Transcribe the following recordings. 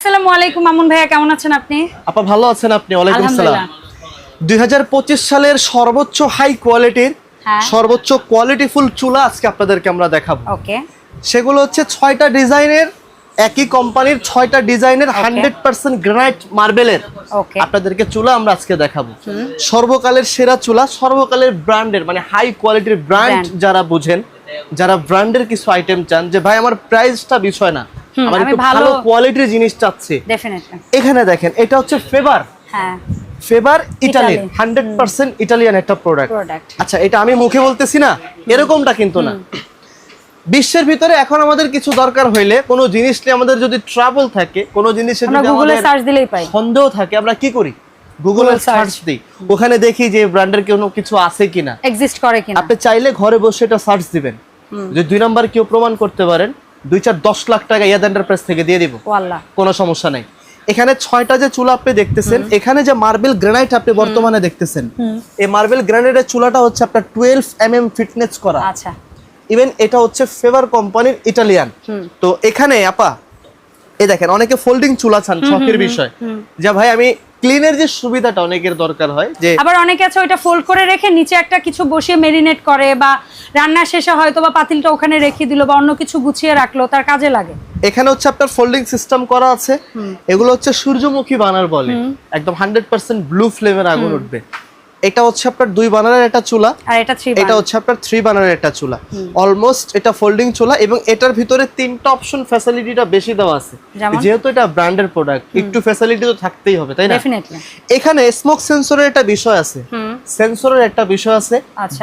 আসসালামু আলাইকুম মামুন ভাইয়া কেমন আছেন আপনি? আপা ভালো আছেন আপনি? ওয়ালাইকুম সালাম। আলহামদুলিল্লাহ দুই সালের সর্বোচ্চ হাই কোয়ালিটির হ্যাঁ। সর্বোচ্চ কোয়ালিটিফুল চুলা আজকে আপনাদেরকে আমরা দেখাবো। ওকে। সেগুলো হচ্ছে ডিজাইনের একই কোম্পানির ছয়টা ডিজাইনের হান্ড্রেড পার্সেন্ট গ্রানাইট মার্বেলের আপনাদেরকে চুলা আমরা আজকে দেখাবো। সর্বকালের সেরা চুলা সর্বকালের ব্র্যান্ডের মানে হাই কোয়ালিটির ব্র্যান্ড যারা বুঝেন যারা ব্র্যান্ডের কিছু আইটেম চান যে ভাই আমার প্রাইসটা বিষয় না। আমার একটু ভালো- কোয়ালিটির জিনিস চাচ্ছি। এখানে দেখেন এটা হচ্ছে ফেভার হ্যাঁ। Favour Italy Italy, hundred percent Italian একটা প্রোডাক্ট আচ্ছা এটা আমি মুখে বলতেছি না এরকমটা কিন্তু না। বিশ্বের ভিতরে এখন আমাদের কিছু দরকার হইলে কোনো জিনিস নিয়ে আমাদের যদি ট্রাবল থাকে কোনো জিনিসে আমরা যদি গুগলে সার্চ দিলেই পাই। সন্দেহ থাকে আমরা কি করি? গুগলে সার্চ দিই। ওখানে দেখি যে ব্র্যান্ডের কোনো কিছু আছে কিনা। এক্সিস্ট করে কিনা। আপনি চাইলে ঘরে বসে এটা সার্চ দিবেন। যে দুই নাম্বার কেউ প্রমাণ করতে পারেন দুই চার দশ লাখ টাকা ইয়াদ এন্টারপ্রাইজ থেকে দিয়ে দিব। কোনো সমস্যা নেই। এখানে ছয়টা যে চুলা আপনি দেখতেছেন এখানে যে মার্বেল গ্রানাইট আপনি বর্তমানে দেখতেছেন এই মার্বেল গ্রানাইটের চুলাটা হচ্ছে আপনার টুয়েলভ এম এম ফিটনেস করা। আচ্ছা। ইভেন এটা হচ্ছে ফেভার কোম্পানির ইটালিয়ান তো এখানে আপা এই দেখেন অনেকে ফোল্ডিং চুলা চান শখের বিষয়। যা ভাই আমি ক্লিনের যে সুবিধাটা অনেকের দরকার হয় যে আবার অনেকে আছে ওইটা ফোল্ড করে রেখে নিচে একটা কিছু বসিয়ে মেরিনেট করে বা রান্না শেষে হয়তো বা পাতিলটা ওখানে রেখে দিল বা অন্য কিছু গুছিয়ে রাখল তার কাজে লাগে। এখানে হচ্ছে আপনার ফোল্ডিং সিস্টেম করা আছে। এগুলো হচ্ছে সূর্যমুখী বানার বলে। একদম হান্ড্রেড পার্সেন্ট ব্লু ফ্লেমের আগুন উঠবে। এটা হচ্ছে আপনার দুই বানারের একটা চুলা আর এটা থ্রি এটা হচ্ছে আপনার থ্রি বানারের একটা চুলা। অলমোস্ট এটা ফোল্ডিং চুলা এবং এটার ভিতরে তিনটা অপশন ফ্যাসিলিটিটা বেশি দেওয়া আছে। যেহেতু এটা ব্র্যান্ডের প্রোডাক্ট একটু ফ্যাসিলিটি তো থাকতেই হবে তাই না? ডেফিনেটলি এখানে স্মোক সেন্সরের একটা বিষয় আছে। সেন্সরের একটা বিষয় আছে।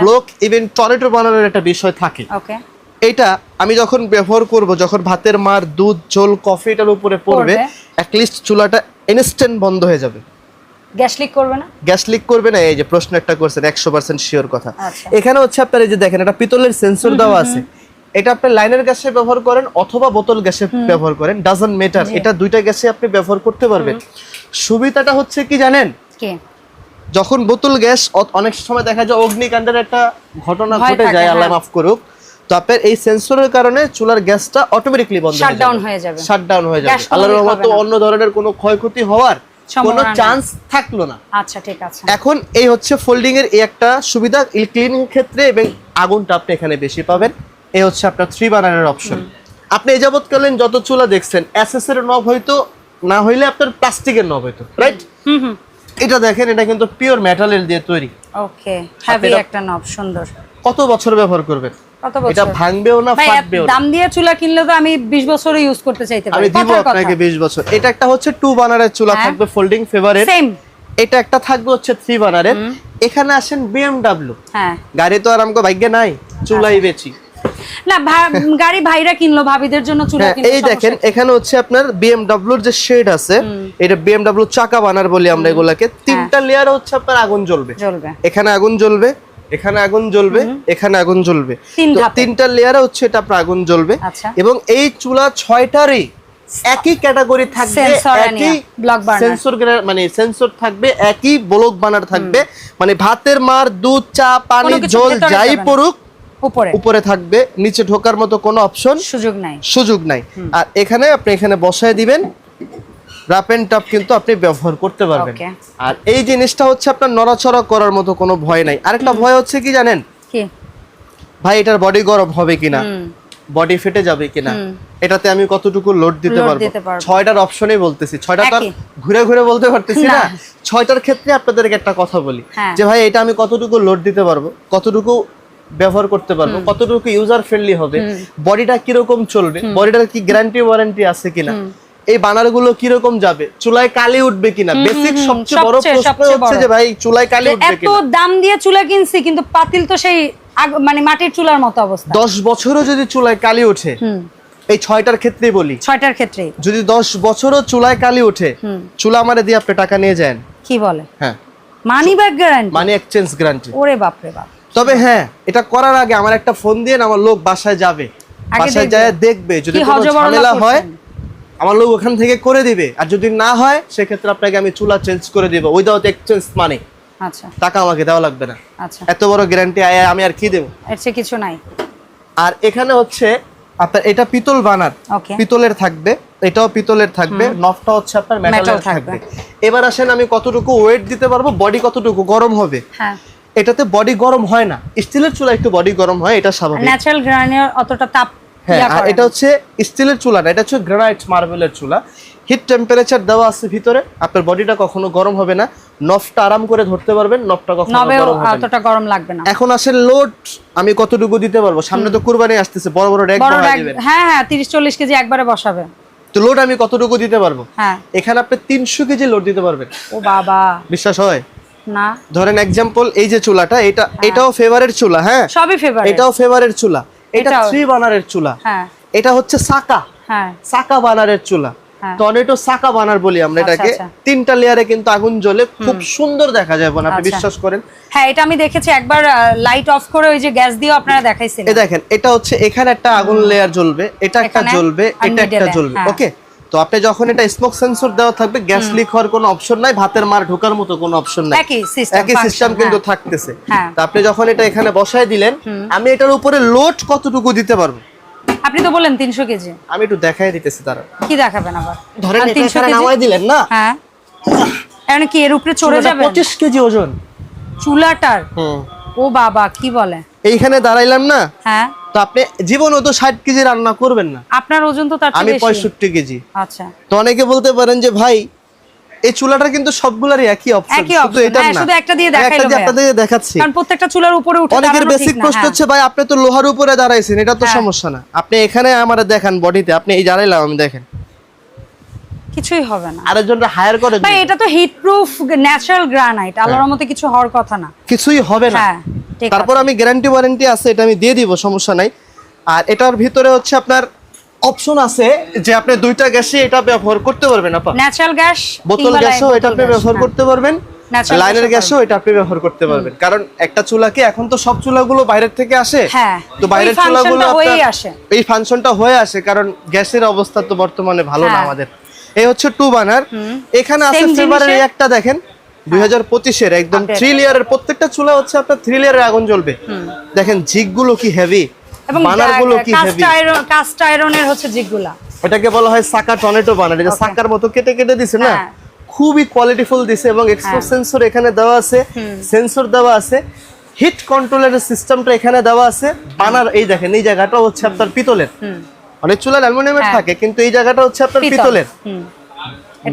ব্লক ইভেন টরেটো বানানোর একটা বিষয় থাকে। ওকে এটা আমি যখন ব্যবহার করব যখন ভাতের মার দুধ ঝোল কফি এটার উপরে পড়বে পড়বে। অ্যাটলিস্ট চুলাটা ইনস্ট্যান্ট বন্ধ হয়ে যাবে। গ্যাস লিক করবে না? গ্যাস লিক করবে না এই যে প্রশ্ন একটা করছেন একশো পার্সেন্ট শিওর কথা। আচ্ছা। এখানে হচ্ছে আপনার এই যে দেখেন এটা পিতলের সেন্সর দেওয়া আছে। এটা আপনি লাইনের গ্যাসে ব্যবহার করেন অথবা বোতল গ্যাসে ব্যবহার করেন ডাজন মেটার এটা দুইটা গ্যাসে আপনি ব্যবহার করতে পারবেন। সুবিধাটা হচ্ছে কি জানেন? যখন বোতল গ্যাস অনেক সময় দেখা যায় অগ্নিকাণ্ডের একটা ঘটনা ঘটে যায় আল্লাহ হ্যাঁ। মাফ করুক। তো আপনার এই সেন্সরের কারণে চুলার গ্যাসটা অটোমেটিকলি বন্ধ হয়ে যাবে। শাটডাউন হয়ে যাবে। আল্লাহর রহমতে অন্য ধরনের কোনো ক্ষয়ক্ষতি হওয়ার কোনো চান্স থাকল না। আচ্ছা ঠিক আছে। এখন এই হচ্ছে ফোল্ডিং এর এই একটা সুবিধা ক্লিনিং ক্ষেত্রে এবং আগুনটা আপনি এখানে বেশি পাবেন। এই হচ্ছে আপনার থ্রি বানারের অপশন আপনি এই যাবৎকালীন যত চুলা দেখছেন এসএস এর নব হয়তো না হইলে আপনার প্লাস্টিকের নব হয়তো রাইট হুম হুম। এটা দেখেন এটা কিন্তু পিওর মেটালের দিয়ে তৈরি। ওকে হ্যাভি একটা নব সুন্দর। কত বছর ব্যবহার করবেন? এটা ভাঙবেও না ফাটবেও দাম দিয়ে চুলা কিনলে তো আমি 20 বছরই ইউজ করতে চাইতে পারি। আমি দিব আপনাকে 20 বছর। এটা একটা হচ্ছে টু বানারের চুলা হ্যাঁ। থাকবে ফোল্ডিং ফেভারের সেম এটা একটা থাকবে হচ্ছে থ্রি বানারের এখানে আসেন বিএমডব্লিউ হ্যাঁ। গাড়ি তো আর ভাগ্যে নাই চুলাই আচ্ছা। বেচি। না গাড়ি ভাইরা কিনলো ভাবিদের জন্য চুলা হ্যাঁ, কিনলো এই দেখেন এখানে হচ্ছে আপনার বিএমডব্লিউর যে শেড আছে এটা বিএমডব্লিউ চাকা বানার বলি আমরা এগুলাকে। তিনটা লেয়ার হচ্ছে আপনার আগুন জ্বলবে। এখানে আগুন জ্বলবে এখানে আগুন জ্বলবে এখানে আগুন জ্বলবে। তিনটা লেয়ারে হচ্ছে এটা আপনার আগুন জ্বলবে। আচ্ছা। এবং এই চুলা ছয়টারই একই ক্যাটাগরি থাকবে একই সেন্সর মানে সেন্সর থাকবে একই ব্লক বানার থাকবে। মানে ভাতের মার দুধ চা পানি জল যাই পড়ুক উপরে। উপরে থাকবে নিচে ঢোকার মতো কোনো অপশন সুযোগ নাই। সুযোগ নাই। আর এখানে আপনি এখানে বসায় দিবেন রাপ এন্ড টাপ কিন্তু আপনি ব্যবহার করতে পারবেন। আর এই জিনিসটা হচ্ছে আপনার নড়াচড়া করার মতো কোনো ভয় নাই। আরেকটা ভয় হচ্ছে কি জানেন? ভাই এটার বডি গরম হবে কিনা? বডি ফেটে যাবে কিনা? এটাতে আমি কতটুকু লোড দিতে পারব? ছয়টার অপশনেই বলতেছি। ছয়টা তো ঘুরে ঘুরে বলতে পারতেছি না। ছয়টার ক্ষেত্রে আপনাদেরকে একটা কথা বলি। হ্যাঁ। যে ভাই এটা আমি কতটুকু লোড দিতে পারব? কতটুকু ব্যবহার করতে পারব? কতটুকু ইউজার ফ্রেন্ডলি হবে? বডিটা কীরকম চলবে? বডিটার কি গ্যারান্টি ওয়ারেন্টি আছে কিনা? এই বানারগুলো কীরকম যাবে? চুলায় কালি উঠবে কিনা? বেসিক সবচেয়ে বড় প্রশ্ন হচ্ছে যে ভাই চুলায় কালি উঠবে কিনা? এত দাম দিয়ে চুলা কিনছি কিন্তু পাতিল তো সেই মানে মাটির চুলার মতো অবস্থা। দশ বছরও যদি চুলায় কালি ওঠে এই ছয়টার ক্ষেত্রেই বলি। ছয়টার ক্ষেত্রে যদি দশ বছরও চুলায় কালি ওঠে চুলা আমারে দিয়ে আপনি টাকা নিয়ে যান। কি বলে? হ্যাঁ। মানি ব্যাগ গ্যারান্টি মানে এক্সচেঞ্জ গ্যারান্টি ওরে বাপরে বাপ। তবে হ্যাঁ এটা করার আগে আমার একটা ফোন দিয়ে আমার লোক বাসায় যাবে। বাসায় দেখবে। যায় দেখবে। যদি কোনো ঝামেলা হয়। আমার লোক ওখান থেকে করে দিবে। আর যদি না হয় সেক্ষেত্রে আপনাকে আমি চুলা চেঞ্জ করে দিব উইদাউট এক্সচেঞ্জ মানে আচ্ছা। টাকা আমাকে দেওয়া লাগবে না। আচ্ছা। এত বড় গ্যারান্টি আমি আর কি দেবো? এর চেয়ে কিছু নাই। আর এখানে হচ্ছে আপনার এটা পিতল বানার পিতলের থাকবে এটাও পিতলের থাকবে নফটা হচ্ছে আপনার মেটালের থাকবে। এবার আসেন আমি কতটুকু ওয়েট দিতে পারব? বডি কতটুকু? গরম হবে। হ্যাঁ। এটাতে বডি গরম হয় না। স্টিলের চুলা একটু বডি গরম হয় এটা স্বাভাবিক। ন্যাচারাল গ্রানের অতটা তাপ হ্যাঁ আর এটা হচ্ছে স্টিলের চুলা না এটা হচ্ছে গ্রানাইট মার্বেলের চুলা। হিট টেম্পারেচার দেওয়া আছে ভিতরে আপনার বডিটা কখনো গরম হবে না। নফটা আরাম করে ধরতে পারবেন নফটা কখনো গরম হবে না। অতটা গরম লাগবে না। এখন আসেন লোড আমি কতটুকু দিতে পারব? সামনে তো কুরবানি আসতেছে বড় বড় বড় বানায় দিবেন। হ্যাঁ হ্যাঁ তিরিশ চল্লিশ কেজি একবারে বসাবে। তো লোড আমি কতটুকু দিতে পারব? হ্যাঁ। এখানে আপনি তিনশো কেজি লোড দিতে পারবেন। ও বাবা। বিশ্বাস হয়? না। ধরেন এক্সাম্পল এই যে চুলাটা এটা এটাও ফেভারের চুলা হ্যাঁ? সবই ফেভারিট এটাও ফেভারের চুলা। এটা। থ্রি বানারের চুলা। হ্যাঁ। এটা হচ্ছে সাকা। হ্যাঁ। সাকা বানারের চুলা। হ্যাঁ। সাকা বানার বলি আমরা আচ্ছা, এটাকে। আচ্ছা। তিনটা লেয়ারে কিন্তু আগুন জ্বলে খুব সুন্দর দেখা যায় বোন আপনি আচ্ছা। বিশ্বাস করেন। হ্যাঁ এটা আমি দেখেছি একবার লাইট অফ করে ওই যে গ্যাস দিয়ে আপনারা দেখাইছিলেন। এই দেখেন এটা হচ্ছে এখানে একটা আগুন লেয়ার জ্বলবে এটা একটা জ্বলবে এটা একটা জ্বলবে। ওকে তো আপনি যখন এটা স্মোক সেন্সর দেওয়া থাকবে গ্যাস লিক হওয়ার কোনো অপশন নাই ভাতের মার ঢোকার মতো কোনো অপশন নাই। একই system, একই সিস্টেম কিন্তু হ্যাঁ। থাকতেছে। হ্যাঁ। তো আপনি যখন এটা এখানে বসায় দিলেন আমি এটার উপরে লোড কতটুকু দিতে পারব? আপনি তো বললেন তিনশো কেজি। আমি একটু দেখাই দিতেছি তারা কি দেখাবেন আবার? ধরেন এটা 300 এখানে কেজি? নামাই দিলেন না? হ্যাঁ। এখন কি এর উপরে চড়ে যাবে পঁচিশ কেজি ওজন। চুলাটার? হুম। ও বাবা কি বলে? এইখানে দাঁড়াইলাম না? হ্যাঁ। তো আপনি জীবনও তো ষাট কেজি রান্না করবেন না। আপনার ওজন তো তার আমি পঁয়ষট্টি কেজি। আচ্ছা। তো অনেকে বলতে পারেন যে ভাই এই চুলাটা কিন্তু সবগুলারই একই অপশন শুধু এটা হ্যাঁ, না। শুধু একটা দিয়ে একটা দিয়ে ভাইয়া। দেখাচ্ছি। কারণ প্রত্যেকটা চুলার উপরে উঠে অনেকের বেসিক প্রশ্ন হ্যাঁ। হচ্ছে ভাই আপনি তো লোহার উপরে দাঁড়াইছেন এটা তো হ্যাঁ। সমস্যা না। আপনি এখানে আমার দেখেন বডিতে আপনি এই দাঁড়াইলাম আমি দেখেন। কিছুই হবে না। আরেকজনরা হায়ার করে ভাই এটা তো হিট প্রুফ ন্যাচারাল গ্রানাইট আল্লাহর মতে কিছু হওয়ার কথা না। কিছুই হবে না। হ্যাঁ তারপর আমি গ্যারান্টি ওয়ারেন্টি আছে এটা আমি দিয়ে দিব সমস্যা নাই। আর এটার ভিতরে হচ্ছে আপনার অপশন আছে যে আপনি দুইটা গ্যাসে এটা ব্যবহার করতে পারবেন আপা। ন্যাচারাল গ্যাস বোতল গ্যাসও এটা আপনি ব্যবহার করতে পারবেন। লাইনের গ্যাসও এটা আপনি ব্যবহার করতে পারবেন। কারণ একটা চুলাকে এখন তো সব চুলাগুলো বাইরের থেকে আসে। হ্যাঁ, তো বাইরের চুলাগুলো এই ফাংশনটা হয়ে আসে কারণ গ্যাসের অবস্থা তো বর্তমানে ভালো না হ্যাঁ। আমাদের। এই হচ্ছে টু বানার এখানে আছে ফেভারের একটা দেখেন দুই হাজার পঁচিশের একদম থ্রি লেয়ারের প্রত্যেকটা চুলা হচ্ছে আপনার থ্রি লেয়ারের আগুন জ্বলবে। দেখেন জিগগুলো কি হেভি কি কাস্ট হেভি কাস্ট আয়রনের হচ্ছে জিগুলা এটাকে বলা হয় সাকা বানার এটা সাকার মতো কেটে কেটে দিছে না? হ্যাঁ। খুবই কোয়ালিটিফুল দিছে এবং এক্সপোর্ট সেন্সর এখানে দেওয়া আছে। সেন্সর দেওয়া আছে। হিট কন্ট্রোলের সিস্টেমটা এখানে দেওয়া আছে। বানার এই দেখেন এই জায়গাটা হচ্ছে আপনার পিতলের। অনেক চুলা অ্যালুমিনিয়ামের হ্যাঁ। থাকে কিন্তু এই জায়গাটা হচ্ছে আপনার পিতলের।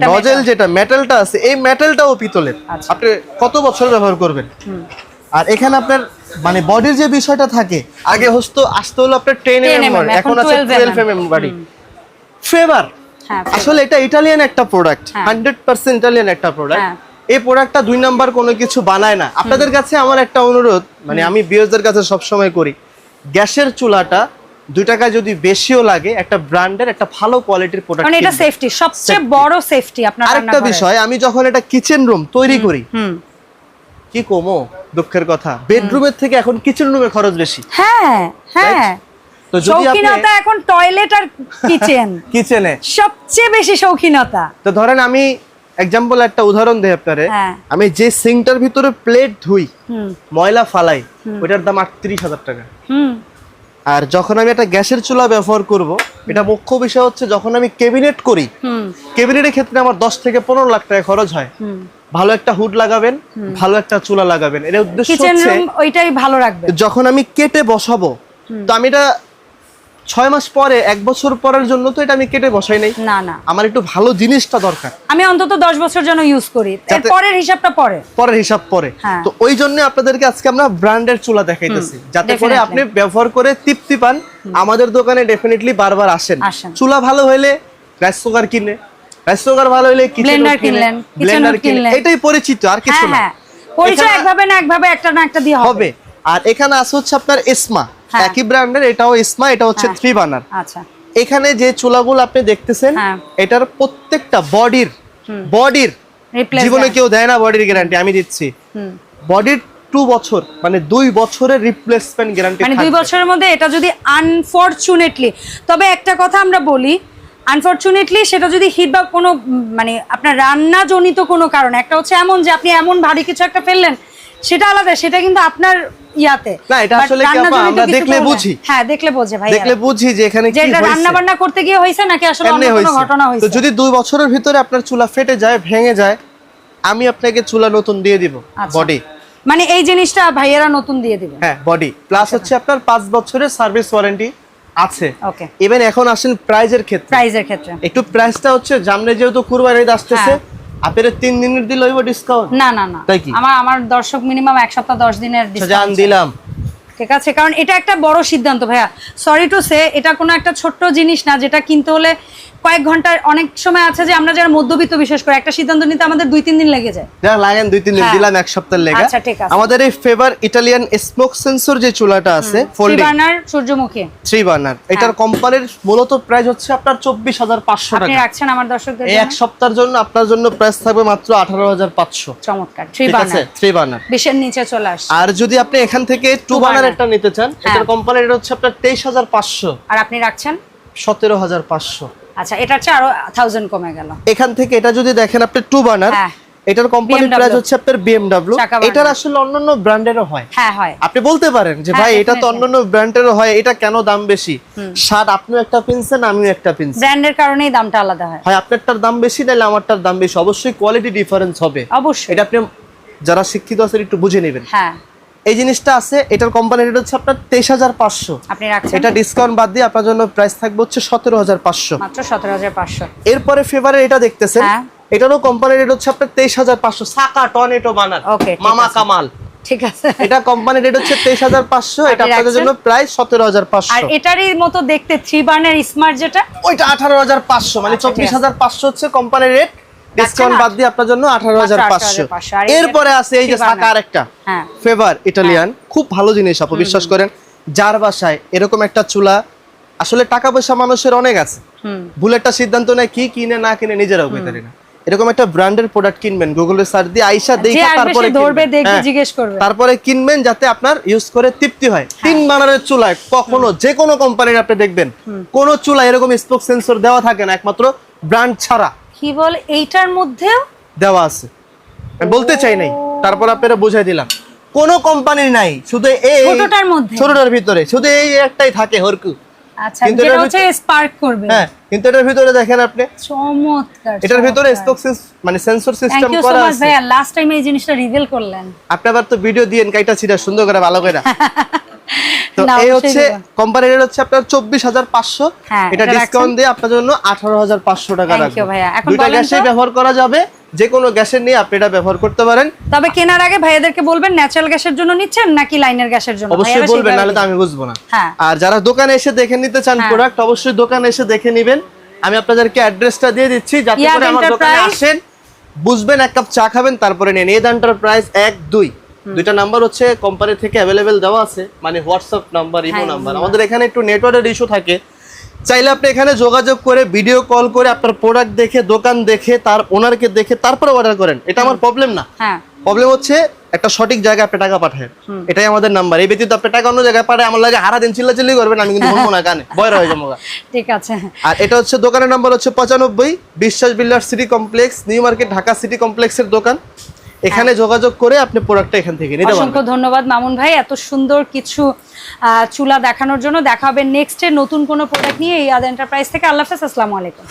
নজেল যেটা মেটালটা আছে এই মেটালটাও পিতলের। আচ্ছা। আপনি কত বছর ব্যবহার করবেন? আর এখানে আপনার মানে বডির যে বিষয়টা থাকে আগে হস্ত আসতে হলো আপনার টেন 10 এম mm, এখন আছে 12 টুয়েলভ এম বডি ফেভার আসলে এটা ইটালিয়ান একটা প্রোডাক্ট। হান্ড্রেড পার্সেন্ট ইটালিয়ান একটা প্রোডাক্ট হ্যাঁ। এই প্রোডাক্টটা দুই নাম্বার কোনো কিছু বানায় না। আপনাদের কাছে আমার একটা অনুরোধ মানে আমি বিয়সদের কাছে সবসময় করি গ্যাসের চুলাটা দুই টাকা যদি বেশিও লাগে একটা ব্র্যান্ডের একটা ভালো কোয়ালিটির প্রোডাক্ট কারণ এটা সেফটি সবচেয়ে বড় সেফটি আপনার আরেকটা বিষয় আমি যখন এটা কিচেন রুম তৈরি করি হুম। কি কমো? দুঃখের কথা। বেডরুমের থেকে এখন কিচেন রুমে খরচ বেশি। হ্যাঁ হ্যাঁ। তো যদি আপনি শৌখিনতা এখন টয়লেট আর কিচেন কিচেনে সবচেয়ে বেশি শৌখিনতা। তো ধরেন আমি এক্সাম্পল একটা উদাহরণ দেই আপনারে। হ্যাঁ। আমি যে সিঙ্কটার ভিতরে প্লেট ধুই ময়লা ফালাই ওটার দাম আটত্রিশ হাজার টাকা। হুম। আর যখন আমি একটা গ্যাসের চুলা ব্যবহার করব এটা মুখ্য বিষয় হচ্ছে যখন আমি ক্যাবিনেট করি হুম। ক্যাবিনেটের ক্ষেত্রে আমার দশ থেকে পনেরো লাখ টাকা খরচ হয়। ভালো একটা হুড লাগাবেন ভালো একটা চুলা লাগাবেন। এর উদ্দেশ্য হচ্ছে ওইটাই ভালো রাখবেন। যখন আমি কেটে বসাবো তো আমি এটা ছয় মাস পরে এক বছর পরের জন্য তো এটা আমি কেটে বসাই নাই। না না। আমার একটু ভালো জিনিসটা দরকার। আমি অন্তত দশ বছর জন্য ইউজ করি। পরের হিসাবটা পরে। পরের হিসাব পরে। হ্যাঁ। তো ওই জন্য আপনাদেরকে আজকে আমরা ব্র্যান্ডের চুলা দেখাইতেছি। যাতে করে আপনি ব্যবহার করে তৃপ্তি পান। আমাদের দোকানে ডেফিনেটলি বারবার আসেন। চুলা ভালো হইলে রাইস কুকার কিনে। রাইস কুকার ভালো হইলে কিচেন Blender কিনলেন, ব্লেন্ডার কিনলেন। এটাই পরিচিত আর কিছু হ্যাঁ না। হ্যাঁ। পরিচয় একভাবে না একভাবে একটা না একটা দিয়ে হবে। আর এখানে আছে হচ্ছে আপনার ইসমা হ্যাঁ। একই ব্র্যান্ডের এটাও ইসমা এটা হচ্ছে হ্যাঁ। থ্রি বানার আচ্ছা। এখানে যে চুলাগুলো আপনি দেখতেছেন হ্যাঁ। এটার প্রত্যেকটা বডির বডির জীবনে কেউ দেয় না বডির গ্যারান্টি আমি দিচ্ছি। বডির টু বছর মানে দুই বছরের রিপ্লেসমেন্ট গ্যারান্টি মানে দুই বছরের মধ্যে এটা যদি আনফরচুনেটলি তবে একটা কথা আমরা বলি আনফরচুনেটলি সেটা যদি হিট বা কোনো মানে আপনার রান্নাজনিত কোনো কারণ একটা হচ্ছে এমন যে আপনি এমন ভারী কিছু একটা ফেললেন সেটা আলাদা সেটা কিন্তু আপনার ইয়াতে। না, এটা আসলে কি আমরা দেখলে বুঝি। হ্যাঁ দেখলে বোঝে ভাই দেখলে বুঝি যে এখানে কি এটা রান্না বান্না করতে গিয়ে হয়েছে নাকি আসলে অন্য কোনো হয়েছে। ঘটনা তো যদি বছরের ভিতরে আপনার চুলা ফেটে যায় ভেঙে যায় আমি আপনাকে চুলা নতুন দিয়ে দিব আচ্ছা। বডি মানে এই জিনিসটা ভাইয়েরা নতুন দিয়ে দিবে? হ্যাঁ বডি প্লাস হচ্ছে আপনার পাঁচ বছরের সার্ভিস ওয়ারেন্টি আছে। ওকে ইভেন এখন আসেন প্রাইজের ক্ষেত্রে। প্রাইজের ক্ষেত্রে। একটু প্রাইসটা হচ্ছে সামনে যেহেতু কুরবানি ঈদ আসতেছে হ্যাঁ। আপনার তিন দিনের দিলে হইব ডিসকাউন্ট না না না। তাই কি? আমার আমার দর্শক মিনিমাম এক সপ্তাহ দশ দিনের জান দিলাম। ঠিক আছে কারণ এটা একটা বড় সিদ্ধান্ত ভাইয়া। সরি টু সে এটা কোনো একটা ছোট্ট জিনিস না যেটা কিনতে হলে কয়েক ঘণ্টার অনেক সময় আছে যে আমরা যারা মধ্যবিত্ত বিশেষ করে একটা সিদ্ধান্ত নিতে আমাদের দুই তিন দিন লেগে যায়। লাগেন দুই তিন দিন হ্যাঁ। দিলাম এক সপ্তাহ লেগে। আচ্ছা, ঠিক আছে। আমাদের এই ফেভার ইটালিয়ান স্মোক সেন্সর যে চুলাটা আছে ফোল্ডিং বার্নার সূর্যমুখী। থ্রি বার্নার এটার কোম্পানির মূলত প্রাইস হচ্ছে আপনার চব্বিশ হাজার পাঁচশো আপনি রাখছেন আমার দর্শকদের এই এক সপ্তাহের জন্য আপনার জন্য প্রাইস থাকবে মাত্র আঠারো হাজার পাঁচশো। চমৎকার। থ্রি বার্নার থ্রি বার্নার বিশের নিচে চলে আসে আর যদি আপনি এখান থেকে টু বার্নার একটা নিতে চান হ্যাঁ। এটার কোম্পানি এটা হচ্ছে আপনার তেইশ হাজার পাঁচশো। আর আপনি রাখছেন? সতেরো হাজার পাঁচশো। আচ্ছা এটা হচ্ছে আরও থাউজেন্ড কমে গেল। এখান থেকে এটা যদি দেখেন আপনি টু বার্নার হ্যাঁ। এটার কোম্পানির BMW প্রাইস হচ্ছে আপনার burner। এটার আসলে অন্যান্য ব্র্যান্ডেরও হয়। হ্যাঁ হয়। আপনি বলতে পারেন যে হ্যাঁ, ভাই এটা তো অন্যান্য ব্র্যান্ডেরও হয় এটা কেন দাম বেশি? শার্ট আপনিও একটা পিনছেন আমিও একটা পিনছি ব্র্যান্ডের কারণেই দামটা আলাদা হয়। হয় আপনারটার দাম বেশি নাহলে আমারটার দাম বেশি। অবশ্যই কোয়ালিটি ডিফারেন্স হবে। অবশ্যই। এটা আপনি যারা শিক্ষিত আছেন একটু বুঝে নেবেন। হ্ঁ এই জিনিসটা আছে এটার কোম্পানি রেট হচ্ছে আপনার তেইশ হাজার পাঁচশো। আপনি রাখছেন? এটা ডিসকাউন্ট বাদ দিয়ে আপনার জন্য প্রাইস থাকবে হচ্ছে সতেরো হাজার পাঁচশো। মাত্র সতেরো হাজার পাঁচশো। এরপরে ফেভারে এটা দেখতেছেন হ্যাঁ। এটারও কোম্পানি রেট হচ্ছে আপনার তেইশ হাজার পাঁচশো। সাকা টনেটো বানার মামা কামাল। ঠিক আছে। এটা কোম্পানি রেট হচ্ছে তেইশ হাজার পাঁচশো এটা আপনি আপনাদের জন্য প্রায় সতেরো হাজার আর এটারই মতো দেখতে থ্রি বার্নের স্মার্ট যেটা? ওইটা আঠারো হাজার পাঁচশো মানে আচ্ছা, ঠিক চব্বিশ আছে। হাজার পাঁচশো হচ্ছে কোম্পানির রেট ডিসকাউন্ট বাদ দিয়ে আপনার জন্য আঠারো হাজার পাঁচশো। 18,500 আর এই যে এরপরে আছে এই যে সাকা আরেকটা হ্যাঁ। ফেভার ইটালিয়ান খুব ভালো জিনিস আপু বিশ্বাস করেন। যার বাসায় এরকম একটা চুলা আসলে টাকা পয়সা মানুষের অনেক আছে। ভুল একটা সিদ্ধান্ত নেয় কি কিনে না কিনে নিজেরাও পারি না। এরকম একটা ব্র্যান্ডের প্রোডাক্ট কিনবেন গুগলে সার্চ দিয়ে আইসা দেখে তারপরে ধরবে। দেখবে হ্যাঁ। জিজ্ঞেস করবে। তারপরে কিনবেন যাতে আপনার ইউজ করে তৃপ্তি হয়। হ্যাঁ। তিন বানারের চুলায় কখনো যে কোনো কোম্পানির আপনি দেখবেন। কোন চুলা এরকম স্পোক সেন্সর দেওয়া থাকে না একমাত্র ব্র্যান্ড ছাড়া। কি বল এইটার মধ্যেও? দেওয়া আছে। আমি বলতে চাই নাই তারপর আপনারা বুঝাই দিলাম। কোন কোম্পানির নাই শুধু এই ছোটটার মধ্যে? ছোটটার ভিতরে শুধু এই একটাই থাকে হরকু আচ্ছা যেটা হচ্ছে স্পার্ক করবে। হ্যাঁ কিন্তু এটার ভিতরে দেখেন আপনি। চমৎকার এটার ভিতরে স্পোক মানে sensor system you so much আছে। ভাইয়া। লাস্ট টাইম এই জিনিসটা রিভিল করলেন। আপনি আবার তো ভিডিও দিয়েন কাইটা ছিটা সুন্দর করে ভালো করে। তো এই হচ্ছে কোম্পানি রেট হচ্ছে আপনার চব্বিশ হাজার পাঁচশো। হ্যাঁ, এটা ডিসকাউন্ট দিয়ে আপনার জন্য আঠারো হাজার পাঁচশো টাকা Thank রাখব। এখন দুইটা গ্যাসে ব্যবহার করা যাবে যে কোনো গ্যাসের নিয়ে আপনি এটা ব্যবহার করতে পারেন। তবে কেনার আগে ভাইয়াদেরকে বলবেন ন্যাচারাল গ্যাসের জন্য নিচ্ছেন নাকি লাইনের গ্যাসের জন্য? অবশ্যই ভাইয়ারা বলবেন নাহলে তো আমি বুঝব না। হ্যাঁ। আর যারা দোকানে এসে দেখে নিতে চান হ্যাঁ। প্রোডাক্ট অবশ্যই দোকানে এসে দেখে নেবেন। আমি আপনাদেরকে অ্যাড্রেসটা দিয়ে দিচ্ছি যাতে করে আমার দোকানে আসেন বুঝবেন এক কাপ চা খাবেন তারপরে নেন। এদ প্রাইস এক দুই। দুইটা নাম্বার হচ্ছে কোম্পানি থেকে অ্যাভেলেবেল দেওয়া আছে মানে হোয়াটসঅ্যাপ নাম্বার ইমো হ্যাঁ, নাম্বার। আমাদের এখানে একটু নেটওয়ার্কের ইস্যু থাকে। চাইলে আপনি এখানে যোগাযোগ করে ভিডিও কল করে আপনার প্রোডাক্ট দেখে দোকান দেখে তার ওনারকে দেখে তারপরে অর্ডার করেন। এটা আমার প্রবলেম না। হ্যাঁ। প্রবলেম হচ্ছে একটা সঠিক জায়গায় আপনি টাকা পাঠায়। এটাই আমাদের নাম্বার এই ব্যতীত আপনি টাকা অন্য জায়গায় পাঠায় আমার লাগে হারা দিন চিল্লাচিল্লি করবেন আমি কিন্তু বলব না কানে। বয়রা হয়ে যাব ঠিক আছে। আর এটা হচ্ছে দোকানের নাম্বার হচ্ছে পঁচানব্বই Biswas builder city complex new market Dhaka city কমপ্লেক্সের দোকান। এখানে যোগাযোগ করে আপনি প্রোডাক্টটা এখান থেকে নিতে পারেন অসংখ্য ধন্যবাদ মামুন ভাই এত সুন্দর কিছু আহ, চুলা দেখানোর জন্য। দেখাবেন হবে এ নতুন কোনো প্রোডাক্ট নিয়ে এই আদ এন্টারপ্রাইজ থেকে। আল্লাহ হাফেজ আসসালামু আলাইকুম।